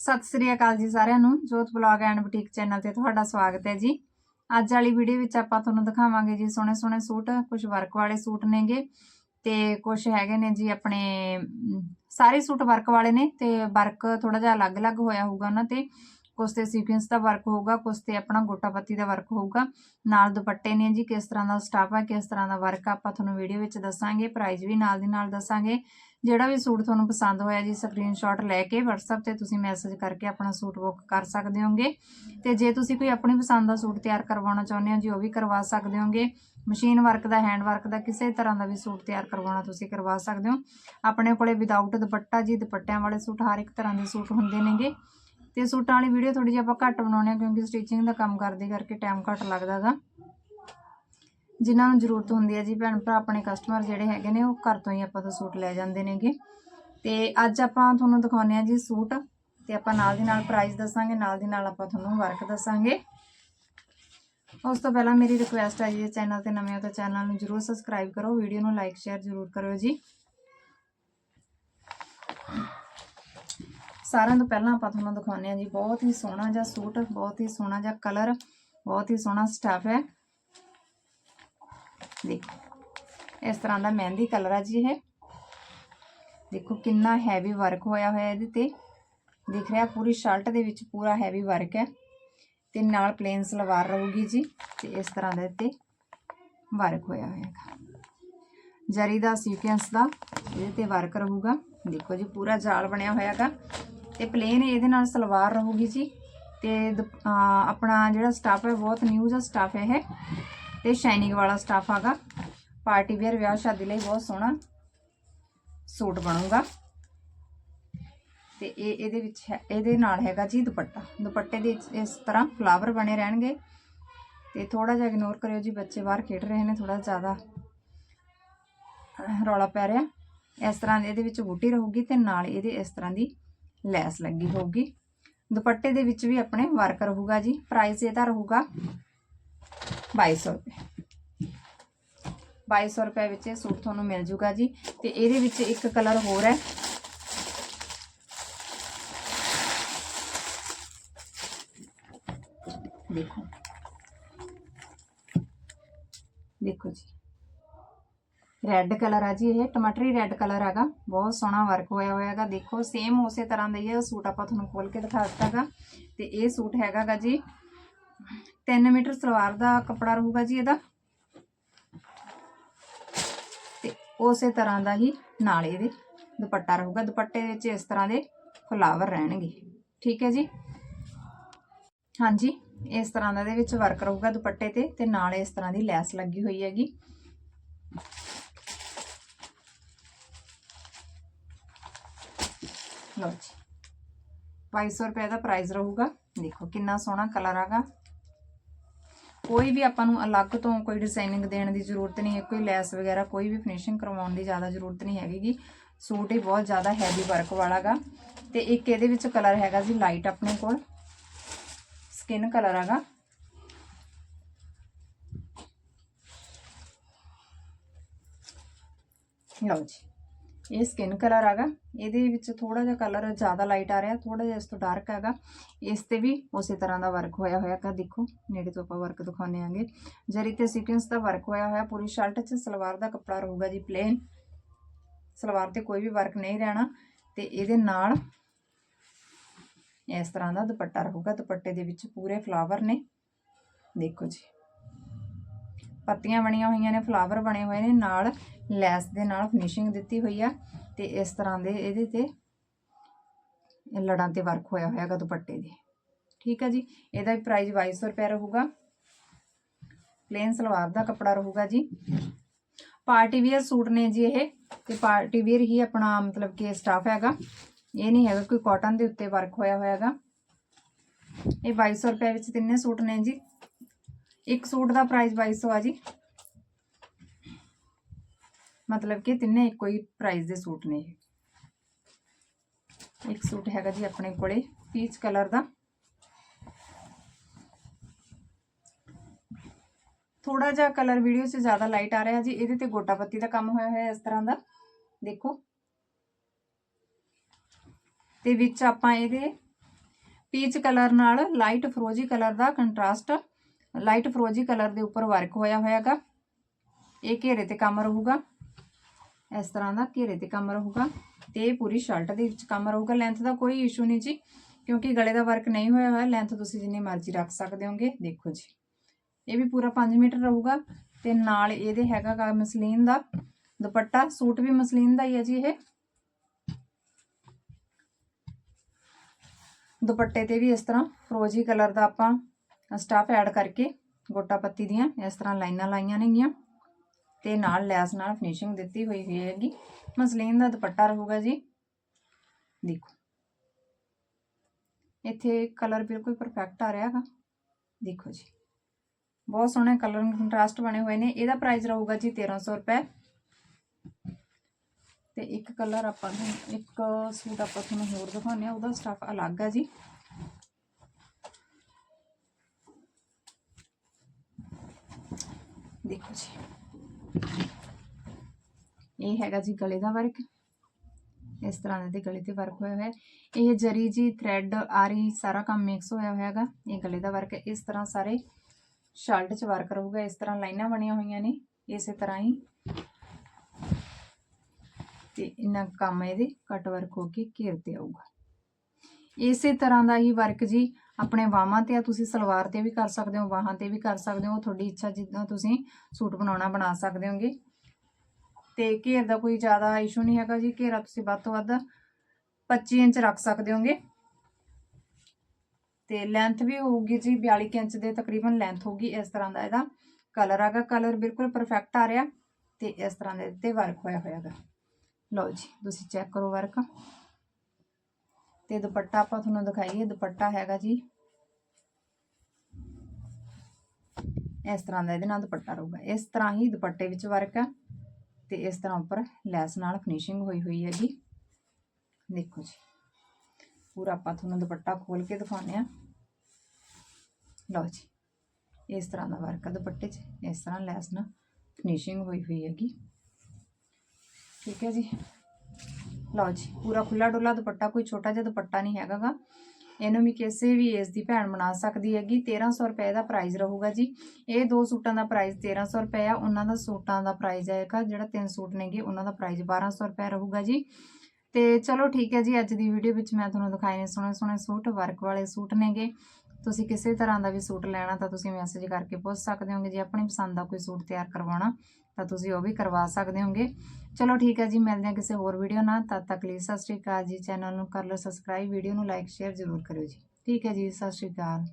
ਸਤਿ ਸ੍ਰੀ ਅਕਾਲ ਜੀ ਸਾਰਿਆਂ ਨੂੰ। ਜੋਤ ਬਲੌਗ ਐਂਡ ਬੁਟੀਕ ਚੈਨਲ ਤੇ ਤੁਹਾਡਾ ਸਵਾਗਤ ਹੈ ਜੀ। ਅੱਜ ਵਾਲੀ ਵੀਡੀਓ ਵਿੱਚ ਆਪਾਂ ਤੁਹਾਨੂੰ ਦਿਖਾਵਾਂਗੇ ਜੀ ਸੋਹਣੇ ਸੋਹਣੇ ਸੂਟ। ਕੁਝ ਵਰਕ ਵਾਲੇ ਸੂਟ ਨੇਗੇ ਤੇ ਕੁਝ ਹੈਗੇ ਨੇ ਜੀ ਆਪਣੇ ਸਾਰੇ ਸੂਟ ਵਰਕ ਵਾਲੇ ਨੇ ਤੇ ਵਰਕ ਥੋੜਾ ਜਿਹਾ ਅਲੱਗ-ਅਲੱਗ ਹੋਇਆ ਹੋਊਗਾ ਉਹਨਾਂ ਤੇ। ਕੁਝ ਤੇ ਸੀਕੁਐਂਸ ਦਾ ਵਰਕ ਹੋਊਗਾ ਕੁਝ ਤੇ ਆਪਣਾ ਗੋਟਾਪੱਤੀ ਦਾ ਵਰਕ ਹੋਊਗਾ। ਨਾਲ ਦੁਪੱਟੇ ਨੇ ਜੀ, ਕਿਸ ਤਰ੍ਹਾਂ ਦਾ ਸਟਾਫ ਹੈ, ਕਿਸ ਤਰ੍ਹਾਂ ਦਾ ਵਰਕ ਆਪਾਂ ਤੁਹਾਨੂੰ ਵੀਡੀਓ ਵਿੱਚ ਦੱਸਾਂਗੇ ਪ੍ਰਾਈਸ ਵੀ ਨਾਲ ਦੀ ਨਾਲ ਦੱਸਾਂਗੇ। ਜਿਹੜਾ ਵੀ ਸੂਟ ਤੁਹਾਨੂੰ ਪਸੰਦ ਹੋਇਆ ਜੀ ਸਕਰੀਨਸ਼ਾਟ ਲੈ ਕੇ WhatsApp ਤੇ ਤੁਸੀਂ ਮੈਸੇਜ ਕਰਕੇ ਆਪਣਾ ਸੂਟ ਬੁੱਕ ਕਰ ਸਕਦੇ ਹੋਗੇ। ਤੇ ਜੇ ਤੁਸੀਂ ਕੋਈ ਆਪਣੀ ਪਸੰਦ ਦਾ ਸੂਟ ਤਿਆਰ ਕਰਵਾਉਣਾ ਚਾਹੁੰਦੇ ਹੋ ਜੀ, ਉਹ ਵੀ ਕਰਵਾ ਸਕਦੇ ਹੋਗੇ। ਮਸ਼ੀਨ ਵਰਕ ਦਾ ਹੈਂਡ ਵਰਕ ਦਾ, ਕਿਸੇ ਤਰ੍ਹਾਂ ਦਾ ਵੀ ਸੂਟ ਤਿਆਰ ਕਰਵਾਉਣਾ ਤੁਸੀਂ ਕਰਵਾ ਸਕਦੇ ਹੋ। ਆਪਣੇ ਕੋਲੇ ਵਿਦਆਊਟ ਦੁਪੱਟਾ ਜੀ, ਦੁਪੱਟਿਆਂ ਵਾਲੇ ਸੂਟ ਹਰ ਇੱਕ ਤਰ੍ਹਾਂ ਦੇ ਸੂਟ ਹੁੰਦੇ ਨੇਗੇ। ਤੇ ਸੂਟਾਂ ਵਾਲੀ ਵੀਡੀਓ ਥੋੜੀ ਜਿਹੀ ਆਪਾਂ ਘੱਟ ਬਣਾਉਣੇ ਆ ਕਿਉਂਕਿ ਸਟਿਚਿੰਗ ਦਾ ਕੰਮ ਕਰਦੇ ਕਰਕੇ ਟਾਈਮ ਘੱਟ ਲੱਗਦਾਗਾ ਜਿਨ੍ਹਾਂ ਨੂੰ ਜ਼ਰੂਰਤ ਹੁੰਦੀ ਹੈ ਜੀ, ਭੈਣ ਭਰਾ, ਆਪਣੇ ਕਸਟਮਰ ਜਿਹੜੇ ਹੈਗੇ ਨੇ, ਉਹ ਘਰ ਤੋਂ ਹੀ ਆਪਾਂ ਤੋਂ ਸੂਟ ਲੈ ਜਾਂਦੇ ਨੇਗੇ। ਤੇ ਅੱਜ ਆਪਾਂ ਤੁਹਾਨੂੰ ਦਿਖਾਉਂਦੇ ਆ ਜੀ ਸੂਟ, ਤੇ ਆਪਾਂ ਨਾਲ ਦੀ ਨਾਲ ਪ੍ਰਾਈਸ ਦੱਸਾਂਗੇ, ਨਾਲ ਦੀ ਨਾਲ ਆਪਾਂ ਤੁਹਾਨੂੰ ਵਰਕ ਦੱਸਾਂਗੇ। ਉਸ ਤੋਂ ਪਹਿਲਾਂ ਮੇਰੀ ਰਿਕੁਐਸਟ ਹੈ ਜੀ ਚੈਨਲ ਤੇ ਨਵੇਂ ਹੋ ਤਾਂ ਚੈਨਲ ਨੂੰ ਜਰੂਰ ਸਬਸਕ੍ਰਾਈਬ ਕਰੋ ਵੀਡੀਓ ਨੂੰ ਲਾਈਕ ਸ਼ੇਅਰ ਜਰੂਰ ਕਰਿਓ ਜੀ। ਸਾਰਿਆਂ ਤੋਂ ਪਹਿਲਾਂ ਆਪਾਂ ਤੁਹਾਨੂੰ ਦਿਖਾਉਂਦੇ ਆ ਜੀ, ਬਹੁਤ ਹੀ ਸੋਹਣਾ ਜਿਹਾ ਸੂਟ, ਬਹੁਤ ਹੀ ਸੋਹਣਾ ਜਿਹਾ ਕਲਰ ਬਹੁਤ ਹੀ ਸੋਹਣਾ ਸਟਫ ਹੈ। ਦੇਖੋ ਇਸ ਤਰ੍ਹਾਂ ਦਾ ਮਹਿੰਦੀ ਕਲਰ ਆ ਜੀ ਇਹ। ਦੇਖੋ ਕਿੰਨਾ ਹੈਵੀ ਵਰਕ ਹੋਇਆ ਹੋਇਆ ਇਹਦੇ ਤੇ। ਦਿਖ ਰਿਹਾ ਪੂਰੀ ਸ਼ਰਟ ਦੇ ਵਿੱਚ ਪੂਰਾ ਹੈਵੀ ਵਰਕ ਹੈ। ਤੇ ਨਾਲ ਪਲੇਨ ਸਲਵਾਰ ਰਹੂਗੀ ਜੀ। ਤੇ ਇਸ ਤਰ੍ਹਾਂ ਦਾ ਤੇ ਵਰਕ ਹੋਇਆ ਹੋਇਆਗਾ ਜਰੀ ਦਾ ਸੀਕੁਐਂਸ ਦਾ ਇਹਦੇ ਤੇ ਵਰਕ ਰਹੂਗਾ। ਦੇਖੋ ਜੀ ਪੂਰਾ ਜਾਲ ਬਣਿਆ ਹੋਇਆਗਾ ਤੇ ਪਲੇਨ ਇਹਦੇ ਨਾਲ ਸਲਵਾਰ ਰਹੂਗੀ ਜੀ। ਤੇ ਦੁ- ਆਪਣਾ ਜਿਹੜਾ ਸਟਾਫ ਹੈ, ਬਹੁਤ ਨਿਊ ਜਿਹਾ ਸਟਾਫ ਹੈ ਇਹ। ਤੇ ਸ਼ਾਈਨਿੰਗ ਵਾਲਾ ਸਟਾਫ ਆਗਾ। ਪਾਰਟੀ ਵੇਅਰ ਵਿਆਹ ਸ਼ਾਦੀ ਲਈ ਬਹੁਤ ਸੋਹਣਾ ਸੂਟ ਬਣੂਗਾ। ਤੇ ਇਹ ਇਹਦੇ ਵਿੱਚ ਹੈ, ਇਹਦੇ ਨਾਲ ਹੈਗਾ ਜੀ ਦੁਪੱਟਾ। ਦੁਪੱਟੇ ਦੇ ਇਸ ਤਰ੍ਹਾਂ ਫਲਾਵਰ ਬਣੇ ਰਹਿਣਗੇ। ਤੇ ਥੋੜਾ ਜਿਹਾ ਇਗਨੋਰ ਕਰਿਓ ਜੀ, ਬੱਚੇ ਬਾਹਰ ਖੇਡ ਰਹੇ ਨੇ ਥੋੜਾ ਜ਼ਿਆਦਾ ਰੌਲਾ ਪੈ ਰਿਹਾ। ਇਸ ਤਰ੍ਹਾਂ ਇਹਦੇ ਵਿੱਚ ਬੂਟੀ ਰਹੂਗੀ ਤੇ ਨਾਲ ਇਹਦੇ ਇਸ ਤਰ੍ਹਾਂ ਦੀ ਲੈਸ ਲੱਗੀ ਹੋਊਗੀ। ਦੁਪੱਟੇ ਦੇ ਵਿੱਚ ਵੀ ਆਪਣੇ ਵਰਕ ਰਹੂਗਾ ਜੀ ਪ੍ਰਾਈਸ ਇਹਦਾ ਰਹੂਗਾ 2200 ਰੁਪਏ। 2200 ਰੁਪਏ ਵਿੱਚ ਇਹ ਸੂਟ ਤੁਹਾਨੂੰ ਮਿਲ ਜੂਗਾ ਜੀ। ਤੇ ਇਹਦੇ ਵਿੱਚ ਇੱਕ ਕਲਰ ਹੋਰ ਹੈ। ਦੇਖੋ। ਦੇਖੋ ਜੀ। ਰੈੱਡ ਕਲਰ ਆ ਜੀ ਇਹ। ਟਮਾਟਰੀ ਰੈੱਡ ਕਲਰ ਹੈਗਾ। ਬਹੁਤ ਸੋਹਣਾ ਵਰਕ ਹੋਇਆ ਹੋਇਆ ਹੈਗਾ। ਦੇਖੋ ਸੇਮ ਉਸੇ ਤਰ੍ਹਾਂ ਦਾ ਹੀ ਹੈ। ਸੂਟ ਆਪਾਂ ਤੁਹਾਨੂੰ ਖੋਲ ਕੇ ਦਿਖਾ ਦਿੱਤਾਗਾ ਤੇ ਇਹ ਸੂਟ ਹੈਗਾਗਾ ਜੀ 3 ਮੀਟਰ ਸਲਵਾਰ ਦਾ ਕੱਪੜਾ ਰਹੂਗਾ ਜੀ ਇਹਦਾ। ਤੇ ਉਸੇ ਤਰ੍ਹਾਂ ਦਾ ਹੀ ਨਾਲ ਇਹਦੇ ਦੁਪੱਟਾ ਰਹੂਗਾ। ਦੁਪੱਟੇ ਵਿੱਚ ਇਸ ਤਰ੍ਹਾਂ ਦੇ ਫਲਾਵਰ ਰਹਿਣਗੇ। ਠੀਕ ਹੈ ਜੀ? ਹਾਂਜੀ, ਇਸ ਤਰ੍ਹਾਂ ਦਾ ਇਹਦੇ ਵਿੱਚ ਵਰਕ ਰਹੂਗਾ ਦੁਪੱਟੇ ਤੇ ਤੇ ਨਾਲ ਇਸ ਤਰ੍ਹਾਂ ਦੀ ਲੈਸ ਲੱਗੀ ਹੋਈ ਹੈਗੀ। ਲਓ ਜੀ। 2200 ਰੁਪਏ ਦਾ ਪ੍ਰਾਈਸ ਰਹੂਗਾ। ਦੇਖੋ ਕਿੰਨਾ ਸੋਹਣਾ ਕਲਰ ਆਗਾ। ਕੋਈ ਵੀ ਆਪਾਂ ਨੂੰ ਅਲੱਗ ਤੋਂ ਕੋਈ ਡਿਜ਼ਾਈਨਿੰਗ ਦੇਣ ਦੀ ਜ਼ਰੂਰਤ ਨਹੀਂ ਹੈ, ਕੋਈ ਲੈਸ ਵਗੈਰਾ, ਕੋਈ ਵੀ ਫਿਨਿਸ਼ਿੰਗ ਕਰਵਾਉਣ ਦੀ ਜ਼ਿਆਦਾ ਜ਼ਰੂਰਤ ਨਹੀਂ ਹੈਗੀ ਸੂਟ ਹੀ ਬਹੁਤ ਜ਼ਿਆਦਾ ਹੈਵੀ ਵਰਕ ਵਾਲਾਗਾ। ਤੇ ਇੱਕ ਇਹਦੇ ਵਿੱਚ ਕਲਰ ਹੈਗਾ ਜੀ ਲਾਈਟ ਆਪਣੇ ਕੋਲ। ਸਕਿਨ ਕਲਰ ਹੈਗਾ ਲਓ ਜੀ। ਇਹ ਸਕਿਨ ਕਲਰ ਹੈਗਾ। ਇਹਦੇ ਵਿੱਚ ਥੋੜਾ ਜਿਹਾ ਕਲਰ ਜ਼ਿਆਦਾ ਲਾਈਟ ਆ ਰਿਹਾ ਥੋੜਾ ਜਿਹਾ ਇਸ ਤੋਂ ਡਾਰਕ ਹੈਗਾ। ਇਸ ਤੇ ਵੀ ਉਸੇ ਤਰ੍ਹਾਂ ਦਾ ਵਰਕ ਹੋਇਆ ਹੋਇਆ ਹੈਗਾ, ਦੇਖੋ, ਨੇੜੇ ਤੋਂ ਆਪਾਂ ਵਰਕ ਦਿਖਾਉਂਦੇ ਆਂਗੇ। ਜਰੀ ਤੇ ਸੀਕੁਐਂਸ ਦਾ ਵਰਕ ਹੋਇਆ ਹੋਇਆ, ਪੂਰੀ ਸ਼ਰਟ 'ਚ ਸਲਵਾਰ ਦਾ ਕੱਪੜਾ ਰਹੂਗਾ ਜੀ ਪਲੇਨ ਸਲਵਾਰ ਤੇ ਕੋਈ ਵੀ ਵਰਕ ਨਹੀਂ ਰਹਿਣਾ। ਤੇ ਇਹਦੇ ਨਾਲ ਇਸ ਤਰ੍ਹਾਂ ਦਾ ਦੁਪੱਟਾ ਰਹੂਗਾ। ਦੁਪੱਟੇ ਦੇ ਵਿੱਚ ਪੂਰੇ ਫਲਾਵਰ ਨੇ। ਦੇਖੋ ਜੀ। ਪੱਤੀਆਂ ਬਣੀਆਂ ਹੋਈਆਂ ਨੇ ਫਲਾਵਰ ਬਣੇ ਹੋਏ ਨੇ, ਨਾਲ ਲੈਸ ਦੇ ਨਾਲ ਫਿਨਿਸ਼ਿੰਗ ਦਿੱਤੀ ਹੋਈ ਆ ਤੇ ਇਸ ਤਰ੍ਹਾਂ ਦੇ ਇਹਦੇ ਤੇ ਲੜਾਂ ਤੇ ਵਰਕ ਹੋਇਆ ਹੋਇਆਗਾ ਦੁਪੱਟੇ ਦੇ। ਠੀਕ ਹੈ ਜੀ? ਇਹਦਾ ਵੀ ਪ੍ਰਾਈਸ 2200 ਰੁਪਏ ਰਹੂਗਾ। ਪਲੇਨ ਸਲਵਾਰ ਦਾ ਕੱਪੜਾ ਰਹੂਗਾ ਜੀ। ਪਾਰਟੀ ਵੇਅਰ ਸੂਟ ਨੇ ਜੀ ਇਹ ਤੇ ਪਾਰਟੀ ਵੇਅਰ ਹੀ ਆਪਣਾ ਮਤਲਬ ਕਿ ਸਟਾਫ ਹੈਗਾ। ਇਹ ਨਹੀਂ ਹੈਗਾ ਕੋਈ ਕਾਟਨ ਦੇ ਉੱਤੇ ਵਰਕ ਹੋਇਆ ਹੋਇਆਗਾ ਇਹ 2200 ਰੁਪਏ ਵਿੱਚ ਤਿੰਨੇ ਸੂਟ ਨੇ ਜੀ। ਇੱਕ ਸੂਟ ਦਾ ਪ੍ਰਾਈਸ 2200 ਆ ਜੀ। ਮਤਲਬ ਕਿ ਤਿੰਨੇ ਇੱਕੋ ਹੀ ਪ੍ਰਾਈਸ ਦੇ ਸੂਟ ਨੇ ਇਹ। ਇੱਕ ਸੂਟ ਹੈਗਾ ਜੀ ਆਪਣੇ ਕੋਲੇ ਪੀਚ ਕਲਰ ਦਾ। ਥੋੜਾ ਜਿਹਾ ਕਲਰ ਵੀਡੀਓ 'ਚ ਜ਼ਿਆਦਾ ਲਾਈਟ ਆ ਰਿਹਾ ਜੀ, ਇਹਦੇ ਤੇ ਗੋਟਾ ਪੱਤੀ ਦਾ ਕੰਮ ਹੋਇਆ ਹੋਇਆ ਇਸ ਤਰ੍ਹਾਂ ਦਾ। ਦੇਖੋ। ਤੇ ਵਿੱਚ ਆਪਾਂ ਇਹਦੇ ਪੀਚ ਕਲਰ ਨਾਲ ਲਾਈਟ ਫਰੋਜੀ ਕਲਰ ਦਾ ਕੰਟਰਾਸਟ ਲਾਈਟ ਫਰੋਜੀ ਕਲਰ ਦੇ ਉੱਪਰ ਵਰਕ ਹੋਇਆ ਹੋਇਆਗਾ। ਇਹ ਘੇਰੇ ਤੇ ਕੰਮ ਰਹੂਗਾ। ਇਸ ਤਰ੍ਹਾਂ ਦਾ ਘੇਰੇ ਤੇ ਕੰਮ ਰਹੂਗਾ ਤੇ ਇਹ ਪੂਰੀ ਸ਼ਰਟ ਦੇ ਵਿੱਚ ਕੰਮ ਰਹੂਗਾ। ਲੈਂਥ ਦਾ ਕੋਈ ਇਸ਼ੂ ਨਹੀਂ ਜੀ, ਕਿਉਂਕਿ ਗਲੇ ਦਾ ਵਰਕ ਨਹੀਂ ਹੋਇਆ ਹੋਇਆ। ਲੈਂਥ ਤੁਸੀਂ ਜਿੰਨੀ ਮਰਜ਼ੀ ਰੱਖ ਸਕਦੇ ਹੋਗੇ, ਦੇਖੋ ਜੀ। ਇਹ ਵੀ ਪੂਰਾ 5 ਮੀਟਰ ਰਹੂਗਾ ਤੇ ਨਾਲ ਇਹਦੇ ਹੈਗਾ ਮਸਲੀਨ ਦਾ ਦੁਪੱਟਾ। ਸੂਟ ਵੀ ਮਸਲੀਨ ਦਾ ਹੀ ਹੈ ਜੀ ਇਹ। ਦੁਪੱਟੇ ਤੇ ਵੀ ਇਸ ਤਰ੍ਹਾਂ ਫਰੋਜੀ ਕਲਰ ਦਾ ਆਪਾਂ ਸਟਾਫ ਐਡ ਕਰਕੇ ਗੋਟਾ ਪੱਤੀ ਦੀਆਂ ਇਸ ਤਰ੍ਹਾਂ ਲਾਈਨਾਂ ਲਾਈਆਂ ਨੇਗੀਆਂ ਤੇ ਨਾਲ ਲੈਸ ਨਾਲ ਫਿਨਿਸ਼ਿੰਗ ਦਿੱਤੀ ਹੋਈ ਹੋਈ ਹੈਗੀ ਮਸਲੀਨ ਦਾ ਦੁਪੱਟਾ ਰਹੂਗਾ ਜੀ। ਦੇਖੋ। ਇੱਥੇ ਕਲਰ ਬਿਲਕੁਲ ਪਰਫੈਕਟ ਆ ਰਿਹਾ ਹੈਗਾ। ਦੇਖੋ ਜੀ। ਬਹੁਤ ਸੋਹਣੇ ਕਲਰ ਕੰਟਰਾਸਟ ਬਣੇ ਹੋਏ ਨੇ। ਇਹਦਾ ਪ੍ਰਾਈਸ ਰਹੂਗਾ ਜੀ 1300 ਰੁਪਏ। ਤੇ ਇੱਕ ਕਲਰ ਆਪਾਂ ਨੂੰ, ਇੱਕ ਸੂਟ ਆਪਾਂ ਤੁਹਾਨੂੰ ਹੋਰ ਦਿਖਾਉਂਦੇ ਆ ਉਹਦਾ ਸਟਫ ਅਲੱਗ ਹੈ ਜੀ। ਦੇਖੋ ਜੀ। ਇਹ ਹੈਗਾ ਜੀ ਗਲੇ ਦਾ ਵਰਕ। ਇਸ ਤਰ੍ਹਾਂ ਦੇ ਗਲੇ ਤੇ ਵਰਕ ਹੋਇਆ ਹੋਇਆ। ਇਹ ਜਰੀ ਜੀ ਥ੍ਰੈਡ ਆਰੀ, ਸਾਰਾ ਕੰਮ ਮਿਕਸ ਹੋਇਆ ਹੋਇਆ ਹੈਗਾ। ਇਹ ਗਲੇ ਦਾ ਵਰਕ ਇਸ ਤਰ੍ਹਾਂ ਸਾਰੇ ਸ਼ਰਟ 'ਚ ਵਰਕ ਰਹੂਗਾ। ਇਸ ਤਰ੍ਹਾਂ ਲਾਈਨਾਂ ਬਣੀਆਂ ਹੋਈਆਂ ਨੇ। ਇਸੇ ਤਰ੍ਹਾਂ ਹੀ ਤੇ ਇਹਨਾਂ ਕੰਮ ਇਹਦੇ ਕੱਟ ਵਰਕ ਹੋ ਕੇ ਘੇਰ ਤੇ ਆਊਗਾ। ਇਸੇ ਤਰ੍ਹਾਂ ਦਾ ਹੀ ਵਰਕ ਜੀ। ਆਪਣੇ ਬਾਹਾਂ ਤੇ ਆ, ਤੁਸੀਂ ਸਲਵਾਰ ਤੇ ਵੀ ਕਰ ਸਕਦੇ ਹੋ, ਬਾਹਾਂ ਤੇ ਵੀ ਕਰ ਸਕਦੇ ਹੋ ਤੁਹਾਡੀ ਇੱਛਾ ਜਿੱਦਾਂ ਤੁਸੀਂ ਸੂਟ ਬਣਾਉਣਾ ਬਣਾ ਸਕਦੇ ਹੋਗੇ। ਤੇ ਘੇਰ ਦਾ ਕੋਈ ਜ਼ਿਆਦਾ ਇਸ਼ੂ ਨਹੀਂ ਹੈਗਾ ਜੀ, ਘੇਰਾ ਤੁਸੀਂ ਵੱਧ ਤੋਂ ਵੱਧ 25 ਇੰਚ ਰੱਖ ਸਕਦੇ ਹੋਗੇ। ਤੇ ਲੈਂਥ ਵੀ ਹੋਊਗੀ ਜੀ 42 ਇੰਚ ਦੇ ਤਕਰੀਬਨ ਲੈਂਥ ਹੋਊਗੀ, ਇਸ ਤਰ੍ਹਾਂ ਦਾ ਇਹਦਾ ਕਲਰ ਆਗਾ ਕਲਰ ਬਿਲਕੁਲ ਪਰਫੈਕਟ ਆ ਰਿਹਾ ਤੇ ਇਸ ਤਰ੍ਹਾਂ ਦੇ ਤੇ ਵਰਕ ਹੋਇਆ ਹੋਇਆਗਾ ਲਓ ਜੀ, ਤੁਸੀਂ ਚੈੱਕ ਕਰੋ ਵਰਕ ਤੇ ਦੁਪੱਟਾ ਆਪਾਂ ਤੁਹਾਨੂੰ ਦਿਖਾਈਏ, ਦੁਪੱਟਾ ਹੈਗਾ ਜੀ ਇਸ ਤਰ੍ਹਾਂ ਦਾ ਇਹਦੇ ਨਾਲ ਦੁਪੱਟਾ ਰਹੂਗਾ। ਇਸ ਤਰ੍ਹਾਂ ਹੀ ਦੁਪੱਟੇ ਵਿੱਚ ਵਰਕ ਆ ਤੇ ਇਸ ਤਰ੍ਹਾਂ ਉੱਪਰ ਲੈਸ ਨਾਲ ਫਿਨਿਸ਼ਿੰਗ ਹੋਈ ਹੋਈ ਹੈਗੀ। ਦੇਖੋ ਜੀ, ਪੂਰਾ ਆਪਾਂ ਤੁਹਾਨੂੰ ਦੁਪੱਟਾ ਖੋਲ ਕੇ ਦਿਖਾਉਂਦੇ ਆ ਲਓ ਜੀ, ਇਸ ਤਰ੍ਹਾਂ ਦਾ ਵਰਕ ਆ ਦੁਪੱਟੇ 'ਚ, ਇਸ ਤਰ੍ਹਾਂ ਲੈਸ ਨਾਲ ਫਿਨਿਸ਼ਿੰਗ ਹੋਈ ਹੋਈ ਹੈਗੀ। ਠੀਕ ਹੈ ਜੀ। ਲਓ ਜੀ, ਪੂਰਾ ਖੁੱਲਾ ਡੁੱਲਾ ਦੁਪੱਟਾ, ਕੋਈ ਛੋਟਾ ਜਿਹਾ ਦੁਪੱਟਾ ਨਹੀਂ ਹੈਗਾਗਾ। ਇਹਨੂੰ ਵੀ ਕਿਸੇ ਵੀ ਏਜ ਦੀ ਭੈਣ ਬਣਾ ਸਕਦੀ ਹੈਗੀ। 1300 ਰੁਪਏ ਦਾ ਪ੍ਰਾਈਸ ਰਹੂਗਾ ਜੀ। ਇਹ ਦੋ ਸੂਟਾਂ ਦਾ ਪ੍ਰਾਈਸ 1300 ਰੁਪਏ ਆ। ਉਹਨਾਂ ਦਾ ਸੂਟਾਂ ਦਾ ਪ੍ਰਾਈਸ ਆਏਗਾ ਜਿਹੜਾ ਤਿੰਨ ਸੂਟ ਨੇਗੇ, ਉਹਨਾਂ ਦਾ ਪ੍ਰਾਈਸ 1200 ਰੁਪਏ ਰਹੂਗਾ ਜੀ। ਤੇ ਚਲੋ ਠੀਕ ਹੈ ਜੀ, ਅੱਜ ਦੀ ਵੀਡੀਓ ਵਿੱਚ ਮੈਂ ਤੁਹਾਨੂੰ ਦਿਖਾਏ ਨੇ ਸੋਹਣੇ ਸੋਹਣੇ ਸੂਟ ਵਰਕ ਵਾਲੇ ਸੂਟ ਨੇਗੇ। ਤੁਸੀਂ ਕਿਸੇ ਤਰ੍ਹਾਂ ਦਾ ਵੀ ਸੂਟ ਲੈਣਾ ਤਾਂ ਤੁਸੀਂ ਮੈਸੇਜ ਕਰਕੇ ਪੁੱਛ ਸਕਦੇ ਹੋਗੇ ਜੇ ਆਪਣੀ ਪਸੰਦ ਦਾ ਕੋਈ ਸੂਟ ਤਿਆਰ ਕਰਵਾਉਣਾ। ਤਾਂ ਤੁਸੀਂ ਉਹ ਵੀ ਕਰਵਾ ਸਕਦੇ ਹੋਗੇ। ਚਲੋ ਠੀਕ ਹੈ ਜੀ, ਮਿਲਦੇ ਹਾਂ ਕਿਸੇ ਹੋਰ ਵੀਡੀਓ ਨਾਲ। ਤਦ ਤੱਕ ਲਈ ਸਤਿ ਸ਼੍ਰੀ ਅਕਾਲ ਜੀ। ਚੈਨਲ ਨੂੰ ਕਰ ਲਓ ਸਬਸਕ੍ਰਾਈਬ ਵੀਡੀਓ ਨੂੰ ਲਾਈਕ ਸ਼ੇਅਰ ਜ਼ਰੂਰ ਕਰਿਓ ਜੀ। ਠੀਕ ਹੈ ਜੀ, ਸਤਿ ਸ਼੍ਰੀ ਅਕਾਲ।